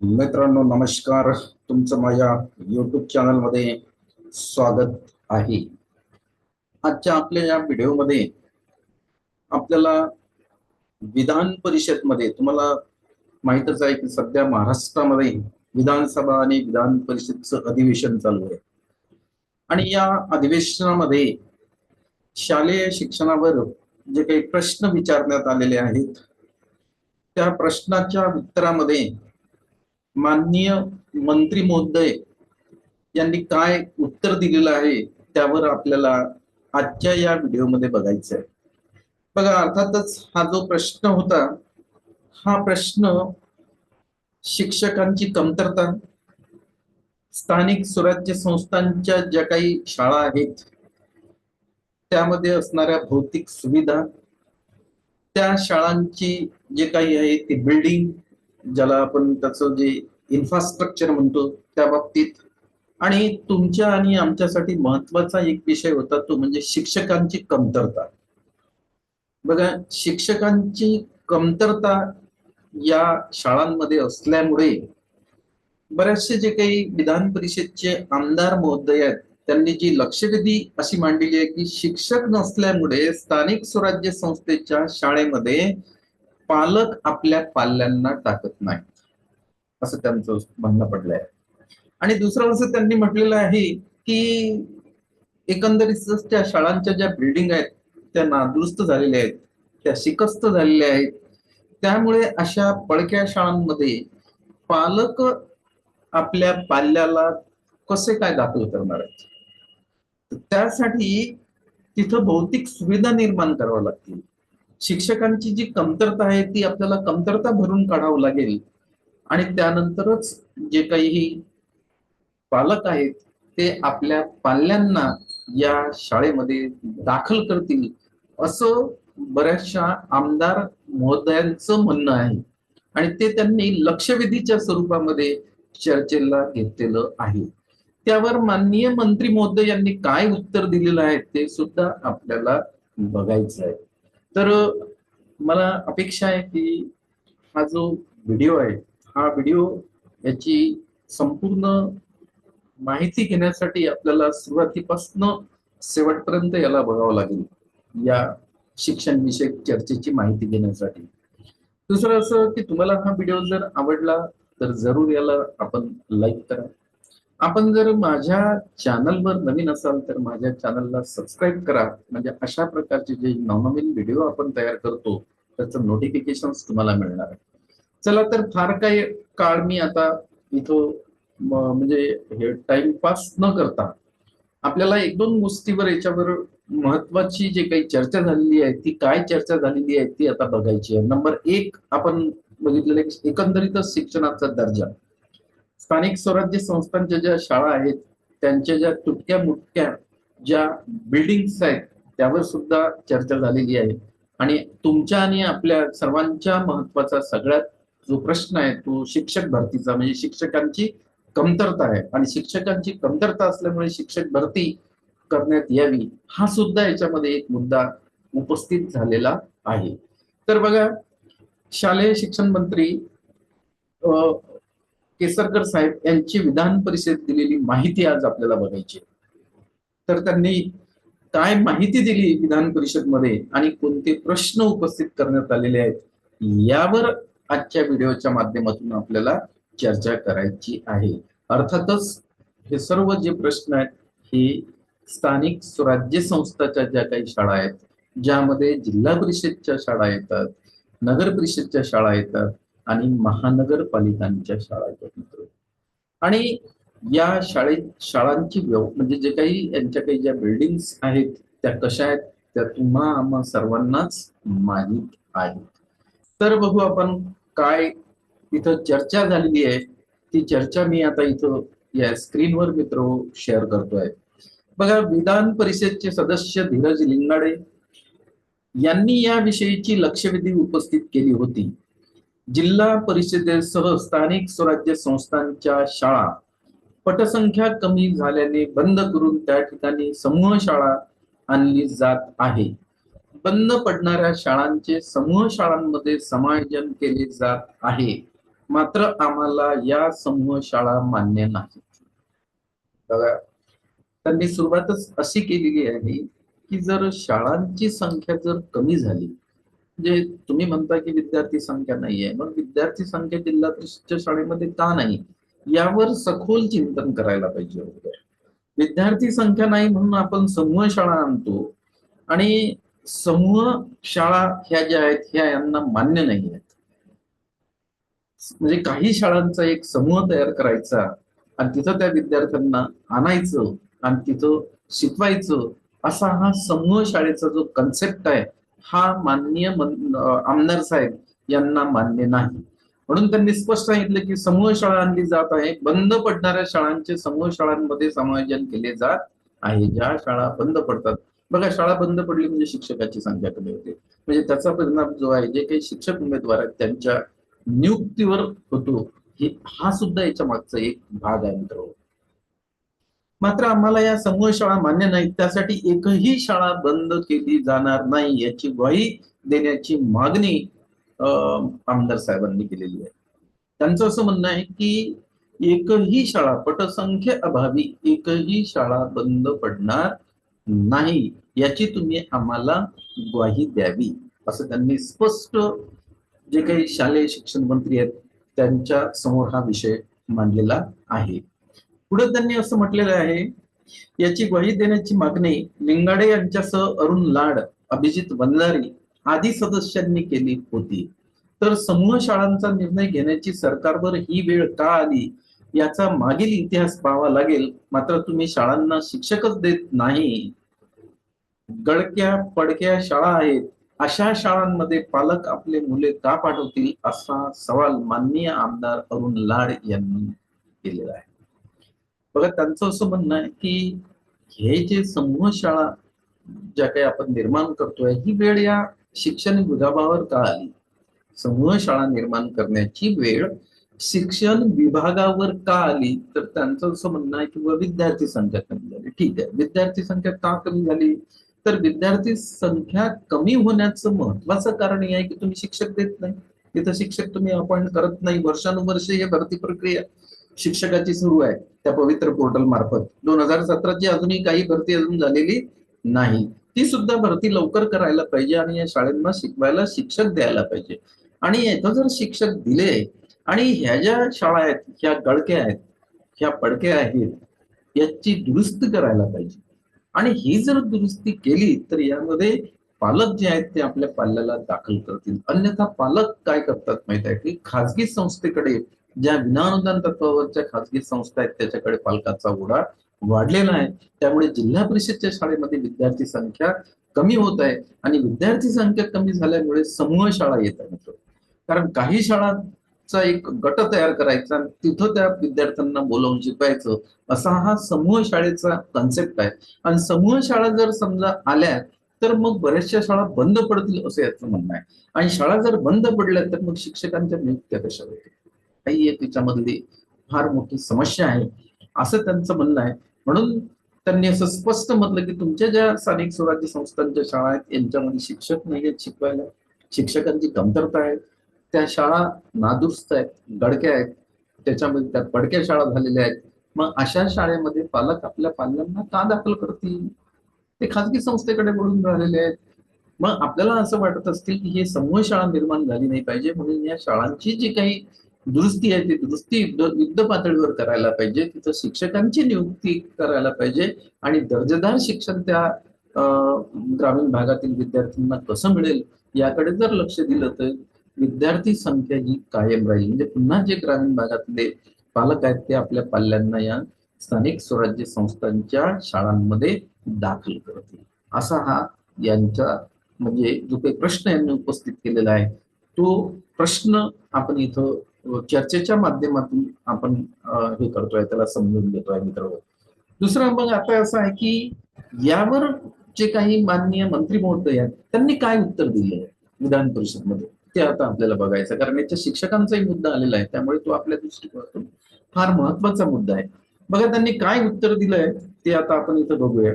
मित्रांनो नमस्कार. तुमचं माझ्या युट्यूब चॅनलमध्ये स्वागत आहे. आजच्या आपल्या या व्हिडिओमध्ये आपल्याला विधान परिषदमध्ये तुम्हाला माहितच आहे की सध्या महाराष्ट्रामध्ये विधानसभा आणि विधान परिषदचं अधिवेशन चालू आहे. आणि या अधिवेशनामध्ये शालेय शिक्षणावर जे काही प्रश्न विचारण्यात आलेले आहेत त्या प्रश्नाच्या उत्तरामध्ये माननीय मंत्री महोदय यांनी काय उत्तर दिलेलं आहे त्यावर आपल्याला आजच्या या व्हिडिओमध्ये बघायचं आहे. बघा अर्थातच हा जो प्रश्न होता हा प्रश्न शिक्षकांची कमतरता स्थानिक स्वराज्य संस्थांच्या ज्या काही शाळा आहेत त्यामध्ये असणाऱ्या भौतिक सुविधा त्या शाळांची जे काही आहे ती बिल्डिंग ज्याला आपण त्याचं जे इन्फ्रास्ट्रक्चर म्हणतो त्या बाबतीत. आणि तुमच्या आणि आमच्यासाठी महत्त्वाचा एक विषय होता तो म्हणजे शिक्षकांची कमतरता. बघा शिक्षकांची कमतरता या शाळांमध्ये असल्यामुळे बरेचसे जे काही विधान परिषदचे आमदार महोदय आहेत त्यांनी जी लक्षवेधी अशी मांडलेली आहे की शिक्षक नसल्यामुळे स्थानिक स्वराज्य संस्थेच्या शाळेमध्ये पालक आपल्या पाल्यांना टाकत नाहीत असं त्यांचं म्हणणं पडलंय. आणि दुसरं असं त्यांनी म्हटलेलं आहे की एकंदरीतच त्या शाळांच्या ज्या बिल्डिंग आहेत त्या नादुरुस्त झालेल्या आहेत त्या शिकस्त झालेल्या आहेत. त्यामुळे अशा पडक्या शाळांमध्ये पालक आपल्या पाल्याला कसे काय दाखल करणार आहेत? त्यासाठी तिथं भौतिक सुविधा निर्माण कराव्या लागतील. शिक्षकांची जी कमतरता आहे ती आपल्याला कमतरता भरून काढावं लागेल. आणि त्यानंतरच जे काही पालक आहेत ते आपल्या पाल्यांना या शाळेमध्ये दाखल करतील असं बऱ्याचशा आमदार महोदयांचं म्हणणं आहे. आणि ते त्यांनी लक्षवेधीच्या स्वरूपामध्ये चर्चेला घेतलेलं आहे. त्यावर माननीय मंत्री महोदय यांनी काय उत्तर दिलेलं आहे ते सुद्धा आपल्याला बघायचं आहे. तर मला अपेक्षा आहे की हा जो व्हिडिओ आहे हा व्हिडिओ याची संपूर्ण माहिती घेण्यासाठी आपल्याला सुरुवातीपासून शेवटपर्यंत याला बघावं लागेल या शिक्षण विषयक चर्चेची माहिती घेण्यासाठी. दुसरं असं की तुम्हाला हा व्हिडिओ जर आवडला तर जरूर याला आपण लाईक करा. आपण जर माझ्या चॅनलवर नवीन असाल तर माझ्या चॅनलला सबस्क्राईब करा. म्हणजे अशा प्रकारचे जे नवनवीन व्हिडिओ आपण तयार करतो त्याचं नोटिफिकेशन तुम्हाला मिळणार आहे चला तर फार काही काळ मी आता इथं म्हणजे हे टाइमपास न करता आपल्याला एक दोन गोष्टीवर याच्यावर महत्वाची जे काही चर्चा झालेली आहे ती काय चर्चा झालेली आहे ती आता बघायची आहे. नंबर एक आपण बघितलेलं एकंदरीतच शिक्षणाचा दर्जा. स्थानिक स्वराज्य संस्थांच्या ज्या शाळा आहेत त्यांच्या ज्या तुटक्या मुटक्या ज्या बिल्डिंग्स आहेत त्यावर सुद्धा चर्चा झालेली आहे. आणि तुमच्या आणि आपल्या सर्वांच्या महत्त्वाचा सगळ्यात जो प्रश्न आहे तो शिक्षक भरतीचा. म्हणजे शिक्षकांची कमतरता आहे. आणि शिक्षकांची कमतरता असल्यामुळे शिक्षक भरती करण्यात यावी हा सुद्धा याच्यामध्ये एक मुद्दा उपस्थित झालेला आहे. तर बघा शालेय शिक्षण मंत्री केसरकर साहेब यांची विधान परिषद दिलेली माहिती आज आपल्याला बघायची तर त्यांनी काय माहिती दिली विधान परिषदमध्ये आणि कोणते प्रश्न उपस्थित करण्यात आलेले आहेत यावर आजच्या व्हिडिओच्या माध्यमातून आपल्याला चर्चा करायची आहे. अर्थातच हे सर्व जे प्रश्न आहेत हे स्थानिक स्वराज्य संस्थाच्या ज्या काही शाळा आहेत ज्यामध्ये जिल्हा परिषदच्या शाळा येतात नगर परिषदच्या शाळा येतात आणि महानगरपालिकांच्या शाळा मित्र आणि या शाळेत शाळांची व्यव म्हणजे जे काही यांच्या काही ज्या बिल्डिंग्स आहेत त्या कशा आहेत त्या तुम्हा आम्हा सर्वांनाच माहीत आहेत. तर बघू आपण काय इथं चर्चा झालेली आहे. ती चर्चा मी आता इथं या स्क्रीनवर मित्र शेअर करतोय. बघा विधान परिषदचे सदस्य धीरज लिंगाडे यांनी या विषयीची लक्षवेधी उपस्थित केली होती. जिल्हा परिषदेसह स्थानिक स्वराज्य संस्थांच्या शाळा पटसंख्या कमी झाल्याने बंद करून त्या ठिकाणी समूह शाळा आणली जात आहे. बंद पडणाऱ्या शाळांचे समूह शाळांमध्ये समायोजन केले जात आहे. मात्र आम्हाला या समूह शाळा मान्य नाही. बघा त्यांनी सुरुवातच अशी केलेली आहे की जर शाळांची संख्या जर कमी झाली म्हणजे तुम्ही म्हणता की विद्यार्थी संख्या नाही आहे मग विद्यार्थी संख्या जिल्हा परिषदच्या शाळेमध्ये का नाही? यावर सखोल चिंतन करायला पाहिजे होतं. विद्यार्थी संख्या नाही म्हणून आपण समूह शाळा आणतो. आणि समूह शाळा ह्या ज्या आहेत ह्या यांना मान्य नाही आहेत. म्हणजे काही शाळांचा एक समूह तयार करायचा आणि तिथं त्या विद्यार्थ्यांना आणायचं आणि तिथं शिकवायचं असा हा समूह शाळेचा जो कन्सेप्ट आहे हा माननीय आमदार साहेब यांना मान्य नाही. म्हणून त्यांनी स्पष्ट सांगितलं की समूह शाळा आणली जात आहे. बंद पडणाऱ्या शाळांचे समूह शाळांमध्ये समायोजन केले जात आहे. ज्या शाळा बंद पडतात. बघा शाळा बंद पडली म्हणजे शिक्षकाची संख्या कमी होते. म्हणजे त्याचा परिणाम जो आहे जे काही शिक्षक उमेदवार आहेत त्यांच्या नियुक्तीवर होतो. हे हा सुद्धा याच्या मागचा एक भाग आहे मित्र मात्र आम्हाला या समूह शाळा मान्य नाहीत त्यासाठी एकही शाळा बंद केली जाणार नाही याची ग्वाही देण्याची मागणी आमदार साहेबांनी केलेली आहे. त्यांचं असं म्हणणं आहे की एकही शाळा पटसंख्य अभावी एकही शाळा बंद पडणार नाही याची तुम्ही आम्हाला ग्वाही द्यावी असं त्यांनी स्पष्ट जे काही शालेय शिक्षण मंत्री आहेत त्यांच्यासमोर हा विषय मांडलेला आहे. पुढे त्यांनी असं म्हटलेलं आहे याची ग्वाही देण्याची मागणी लिंगाडे यांच्यासह अरुण लाड अभिजित वंजारी आदी सदस्यांनी केली होती. तर समूह शाळांचा निर्णय घेण्याची सरकारवर ही वेळ का आली? याचा मागील इतिहास पाहावा लागेल. मात्र तुम्ही शाळांना शिक्षकच देत नाही. गडक्या पडक्या शाळा आहेत. अशा शाळांमध्ये पालक आपले मुले का पाठवतील असा सवाल माननीय आमदार अरुण लाड यांनी केलेला आहे. बघा त्यांचं असं म्हणणं आहे की हे जे समूह शाळा ज्या काही आपण निर्माण करतोय ही वेळ या शिक्षण विभागावर का आली? समूह शाळा निर्माण करण्याची वेळ शिक्षण विभागावर का आली? तर त्यांचं असं म्हणणं आहे की विद्यार्थी संख्या कमी झाली. ठीक आहे. विद्यार्थी संख्या का कमी झाली? तर विद्यार्थी संख्या कमी होण्याचं महत्वाचं कारण हे आहे की तुम्ही शिक्षक देत नाही. तिथं शिक्षक तुम्ही अपॉइंट करत नाही. वर्षानुवर्षे ही भरती प्रक्रिया शिक्षकाची सुरू आहे. त्या पवित्र पोर्टल मार्फत. दोन हजार सतराची अजूनही काही भरती अजून झालेली नाही. ती सुद्धा भरती लवकर करायला पाहिजे आणि या शाळेंना शिकवायला शिक्षक द्यायला पाहिजे. आणि याचं जर शिक्षक दिले आणि ह्या ज्या शाळा आहेत ह्या गळक्या आहेत ह्या पडक्या आहेत याची दुरुस्ती करायला पाहिजे. आणि ही जर दुरुस्ती केली तर यामध्ये पालक जे आहेत ते आपल्या पाल्याला दाखल करतील. अन्यथा पालक काय करतात माहीत आहे की खाजगी संस्थेकडे ज्या विनानुदान तत्वावरच्या खाजगी संस्था आहेत त्याच्याकडे पालकाचा ओढा वाढलेला आहे. त्यामुळे जिल्हा परिषदच्या शाळेमध्ये विद्यार्थी संख्या कमी होत आहे आणि विद्यार्थी संख्या कमी झाल्यामुळे समूह शाळा येत आहे कारण काही शाळांचा एक गट तयार करायचा आणि तिथं त्या विद्यार्थ्यांना बोलावून शिकवायचं असा हा समूह शाळेचा कन्सेप्ट आहे. आणि समूह शाळा जर समजा आल्या तर मग बऱ्याचशा शाळा बंद पडतील असं याचं म्हणणं आहे. आणि शाळा जर बंद पडल्या तर मग शिक्षकांच्या नियुक्त्या कशा होतील? ही एक त्याच्यामधली फार मोठी समस्या आहे. असं त्यांचं म्हणणं आहे. म्हणून त्यांनी असं स्पष्ट म्हटलं की तुमच्या ज्या स्थानिक स्वराज्य संस्थांच्या शाळा आहेत यांच्यामध्ये शिक्षक नाही आहेत शिकवायला. शिक्षकांची कमतरता आहे. त्या शाळा नादुरुस्त आहेत गडक्या आहेत. त्याच्यामध्ये त्या पडक्या शाळा झालेल्या आहेत. मग अशा शाळेमध्ये पालक आपल्या पाल्यांना का दाखल करतील? ते खाजगी संस्थेकडे बोलून राहिलेले आहेत. मग आपल्याला असं वाटत असतील की हे समूह शाळा निर्माण झाली नाही पाहिजे म्हणून या शाळांची जी काही दुरुस्ती आहे ती. दुरुस्ती युद्ध पातळीवर करायला पाहिजे. तिथं शिक्षकांची नियुक्ती करायला पाहिजे. आणि दर्जेदार शिक्षण त्या ग्रामीण भागातील विद्यार्थ्यांना कसं मिळेल याकडे जर लक्ष दिलं तर विद्यार्थी संख्या ही कायम राहील. म्हणजे पुन्हा जे ग्रामीण भागातले पालक आहेत ते आपल्या पाल्यांना या स्थानिक स्वराज्य संस्थांच्या शाळांमध्ये दाखल करतील. असा हा यांचा म्हणजे जो काही प्रश्न यांनी उपस्थित केलेला आहे तो प्रश्न आपण इथं चर्चेच्या माध्यमातून आपण हे करतोय त्याला समजून घेतोय मित्र दुसरा मग आता असं आहे की यावर जे काही माननीय मंत्री महोदय आहेत त्यांनी काय उत्तर दिले विधान विधान परिषदमध्ये? ते आता आपल्याला बघायचं कारण याच्या शिक्षकांचाही मुद्दा आलेला आहे त्यामुळे तो आपल्या दृष्टिकोनातून फार महत्त्वाचा मुद्दा आहे. बघा त्यांनी काय उत्तर दिलंय ते आता आपण इथं बघूया.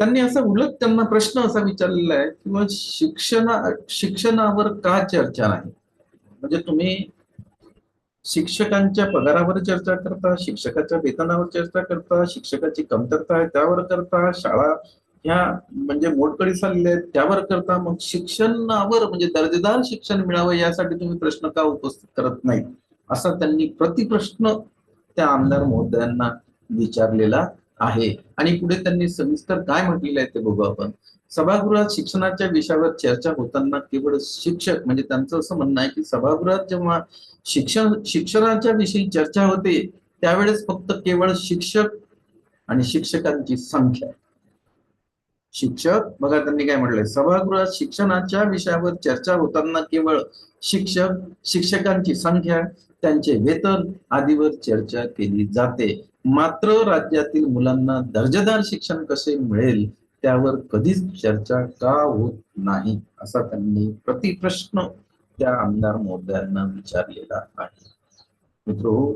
त्यांनी असं उलट त्यांना प्रश्न असा विचारलेला आहे किंवा शिक्षणा शिक्षणावर का चर्चा नाही? म्हणजे तुम्ही शिक्षकांच्या पगारावर चर्चा करता शिक्षकाच्या वेतनावर चर्चा करता शिक्षकाची कमतरता आहे त्यावर करता शाळा ह्या म्हणजे मोडकडी चालल्या आहेत त्यावर करता मग शिक्षणावर म्हणजे दर्जेदार शिक्षण मिळावं यासाठी तुम्ही प्रश्न का उपस्थित करत नाही असा त्यांनी प्रतिप्रश्न त्या आमदार महोदयांना विचारलेला आहे. आणि पुढे त्यांनी सविस्तर काय म्हटलेलं आहे ते बघू आपण. सभागृहात शिक्षणाच्या विषयावर चर्चा होताना केवळ शिक्षक म्हणजे त्यांचं असं म्हणणं आहे की सभागृहात जेव्हा शिक्षण शिक्षणाच्या विषयी चर्चा होते त्यावेळेस फक्त केवळ शिक्षक आणि शिक्षकांची संख्या. शिक्षक बघा त्यांनी काय म्हटलंय सभागृहात शिक्षणाच्या विषयावर चर्चा होताना केवळ शिक्षक शिक्षकांची संख्या त्यांचे वेतन आदीवर चर्चा केली जाते. मात्र राज्यातील मुलांना दर्जेदार शिक्षण कसे मिळेल? त्यावर कधीच चर्चा का होत नाही असा त्यांनी प्रतिप्रश्न त्या आमदार महोदयांना विचारलेला आहे. मित्र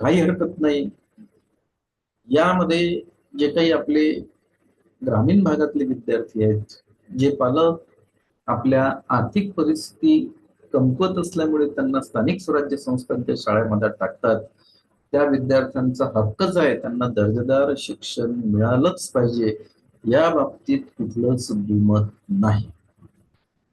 काही हरकत नाही. यामध्ये जे काही आपले ग्रामीण भागातले विद्यार्थी आहेत जे पालक आपल्या आर्थिक परिस्थिती कमकुवत असल्यामुळे त्यांना स्थानिक स्वराज्य संस्थांच्या शाळेमध्ये टाकतात त्या विद्यार्थ्यांचा हक्कच आहे त्यांना दर्जेदार शिक्षण मिळालंच पाहिजे. या बाबतीत कुठलंच दुमत नाही.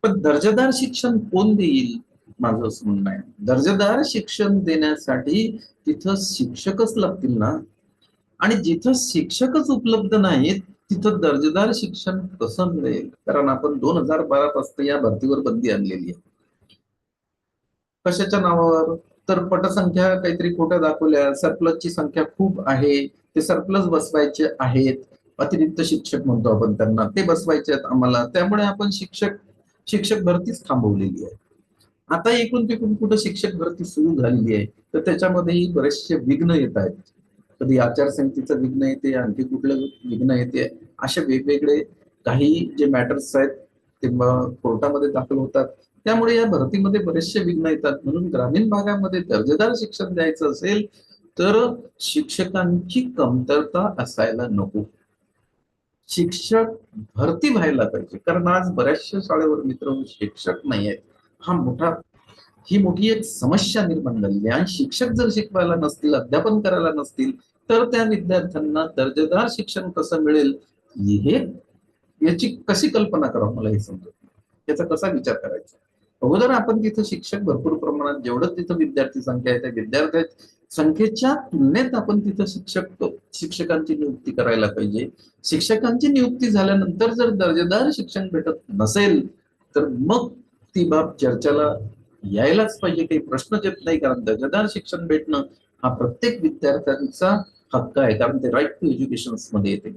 पण दर्जेदार शिक्षण कोण देईल? माझं असं म्हणणं आहे. दर्जेदार शिक्षण देण्यासाठी तिथं शिक्षकच लागतील ना? आणि जिथं शिक्षकच उपलब्ध नाहीत तिथं दर्जेदार शिक्षण कसं मिळेल? कारण आपण दोन हजार बारा पासून या भरतीवर बंदी आणलेली आहे. कशाच्या नावावर? तर पटसंख्या काहीतरी खोट्या दाखवल्या. सरप्लसची संख्या खूप आहे. ते सरप्लस बसवायचे आहेत. अतिरिक्त शिक्षक म्हणतो आपण त्यांना. ते बसवायचे आहेत आम्हाला. त्यामुळे आपण शिक्षक शिक्षक भरतीच थांबवलेली आहे. आता एकूण तिकून कुठं शिक्षक भरती सुरू झालेली आहे तर त्याच्यामध्येही बरेचसे विघ्न येत आहेत. कधी आचारसंहितेचं विघ्न येते आणखी कुठलं विघ्न येते असे वेगवेगळे काही जे मॅटर्स आहेत ते कोर्टामध्ये दाखल होतात. त्यामुळे या भरतीमध्ये बरेचसे विघ्न येतात. म्हणून ग्रामीण भागामध्ये दर्जेदार शिक्षण द्यायचं असेल तर शिक्षकांची कमतरता असायला नको. शिक्षक भरती व्हायला पाहिजे. कारण आज बऱ्याचशा शाळेवर मित्र शिक्षक नाही आहेत हा मोठा ही मोठी एक समस्या निर्माण झालेली आहे. आणि शिक्षक जर शिकवायला नसतील अध्यापन करायला नसतील तर त्या विद्यार्थ्यांना दर्जेदार शिक्षण कसं मिळेल हे याची कशी कल्पना करावं मला हे समजत याचा कसा विचार करायचा? अगोदर आपण तिथं शिक्षक भरपूर प्रमाणात जेवढं तिथं विद्यार्थी संख्या आहे त्या विद्यार्थ्या संख्येच्या तुलनेत आपण तिथं शिक्षक शिक्षकांची नियुक्ती करायला पाहिजे. शिक्षकांची नियुक्ती झाल्यानंतर जर दर्जेदार शिक्षण भेटत नसेल तर मग ती बाब चर्चेला यायलाच पाहिजे. काही प्रश्नच येत नाही कारण दर्जेदार शिक्षण भेटणं हा प्रत्येक विद्यार्थ्यांचा हक्क आहे. कारण ते राईट टू एज्युकेशनमध्ये येते.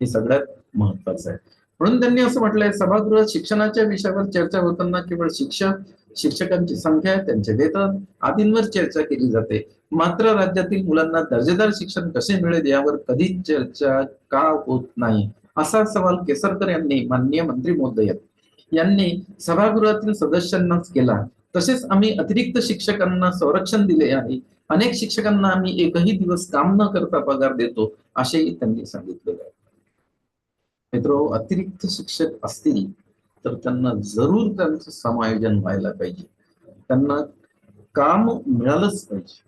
हे सगळ्यात महत्वाचं आहे. म्हणून त्यांनी असं म्हटलंय सभागृहात शिक्षणाच्या विषयावर चर्चा होताना केवळ शिक्षक शिक्षकांची संख्या त्यांचे वेतन आदींवर चर्चा केली जाते. मात्र राज्यातील मुलांना दर्जेदार शिक्षण कसे मिळेल यावर कधीच चर्चा का होत नाही? असा सवाल केसरकर यांनी माननीय मंत्री महोदय यांनी सभागृहातील सदस्यांनाच केला. तसेच आम्ही अतिरिक्त शिक्षकांना संरक्षण दिले आहे. अनेक शिक्षकांना आम्ही एकही दिवस काम न करता पगार देतो असेही त्यांनी सांगितलेले आहे. मित्र अतिरिक्त शिक्षक असतील तर त्यांना जरूर त्यांचं समायोजन व्हायला पाहिजे. त्यांना काम मिळालंच पाहिजे.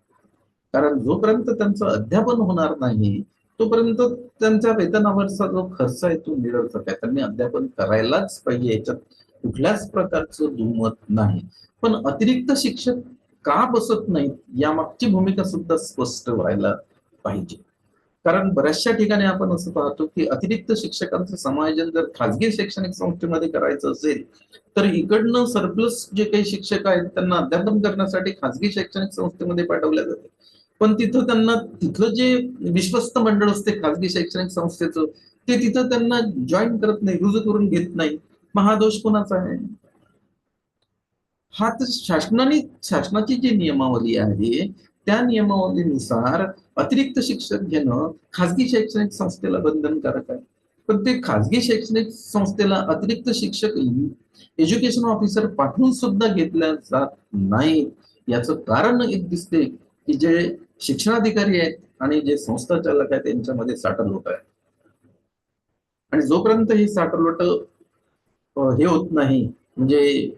कारण जोपर्यंत त्यांचं अध्यापन होणार नाही तोपर्यंत त्यांच्या वेतनावरचा जो खर्च आहे तो निरर्थक आहे. त्यांनी अध्यापन करायलाच पाहिजे याच्यात कुठल्याच प्रकारचं दुमत नाही. पण अतिरिक्त शिक्षक का बसत नाहीत यामागची भूमिका सुद्धा स्पष्ट व्हायला पाहिजे. कारण बऱ्याचशा ठिकाणी आपण असं पाहतो की अतिरिक्त शिक्षकांचं समायोजन जर खाजगी शैक्षणिक संस्थेमध्ये करायचं असेल तर इकडनं सरप्लस जे काही शिक्षक आहेत त्यांना अध्यापन करण्यासाठी खाजगी शैक्षणिक संस्थेमध्ये पाठवल्या जाते पण तिथं त्यांना तिथलं जे विश्वस्त मंडळ असते खाजगी शैक्षणिक संस्थेचं ते तिथं त्यांना जॉईन करत नाही रुजू करून घेत नाही. महादोष कोणाचा आहे? हा तर शासनाने शासनाची जी नियमावली आहे त्या नियमावलीनुसार अतिरिक्त शिक्षक घेणं खाजगी शैक्षणिक संस्थेला बंधनकारक आहे. पण ते खाजगी शैक्षणिक संस्थेला अतिरिक्त शिक्षक एज्युकेशन ऑफिसर पाठवून सुद्धा घेतल्या जात नाही याचं कारण एक दिसते की जे शिक्षणाधिकारी आहेत आणि जे संस्था चालक आहेत त्यांच्यामध्ये साठलोट आहे आणि जोपर्यंत ही साठलोट हे होत नाही म्हणजे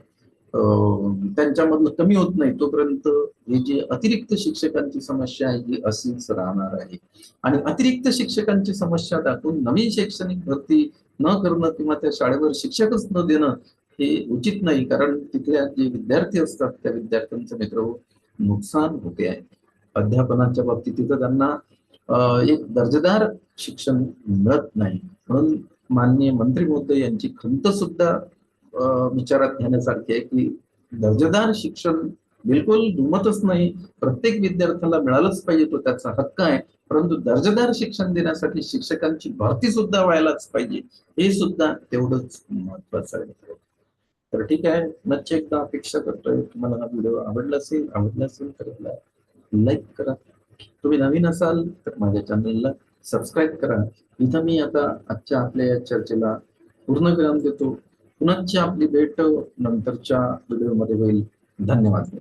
त्यांच्यामधलं कमी होत नाही तोपर्यंत ही जी अतिरिक्त शिक्षकांची समस्या आहे ही अशीच राहणार आहे. आणि अतिरिक्त शिक्षकांची समस्या दाखवून नवीन शैक्षणिक भरती न करणं किंवा त्या शाळेवर शिक्षकच न देणं हे उचित नाही कारण तिथल्या जे विद्यार्थी असतात त्या विद्यार्थ्यांचं मित्र हो, नुकसान होते आहे. अध्यापनाच्या बाबतीत तिथं त्यांना एक दर्जेदार शिक्षण मिळत नाही. म्हणून माननीय मंत्री महोदय यांची खंत सुद्धा विचारात घेण्यासारखी आहे की दर्जेदार शिक्षण बिलकुल दुमतच नाही. प्रत्येक विद्यार्थ्याला मिळालंच पाहिजे तो त्याचा हक्क आहे. परंतु दर्जेदार शिक्षण देण्यासाठी शिक्षकांची भरती सुद्धा व्हायलाच पाहिजे. हे सुद्धा तेवढंच महत्वाचं आहे. तर ठीक आहे. नक्की एकदा अपेक्षा करतोय. तुम्हाला हा व्हिडिओ आवडला असेल आवडला असेल तर लाईक करा. तुम्ही नवीन असाल तर माझ्या चॅनलला सबस्क्राईब करा. इथं मी आता आजच्या आपल्या या चर्चेला पूर्ण विराम देतो. पुनश्च आपली भेट नंतरच्या व्हिडिओमध्ये होईल. धन्यवाद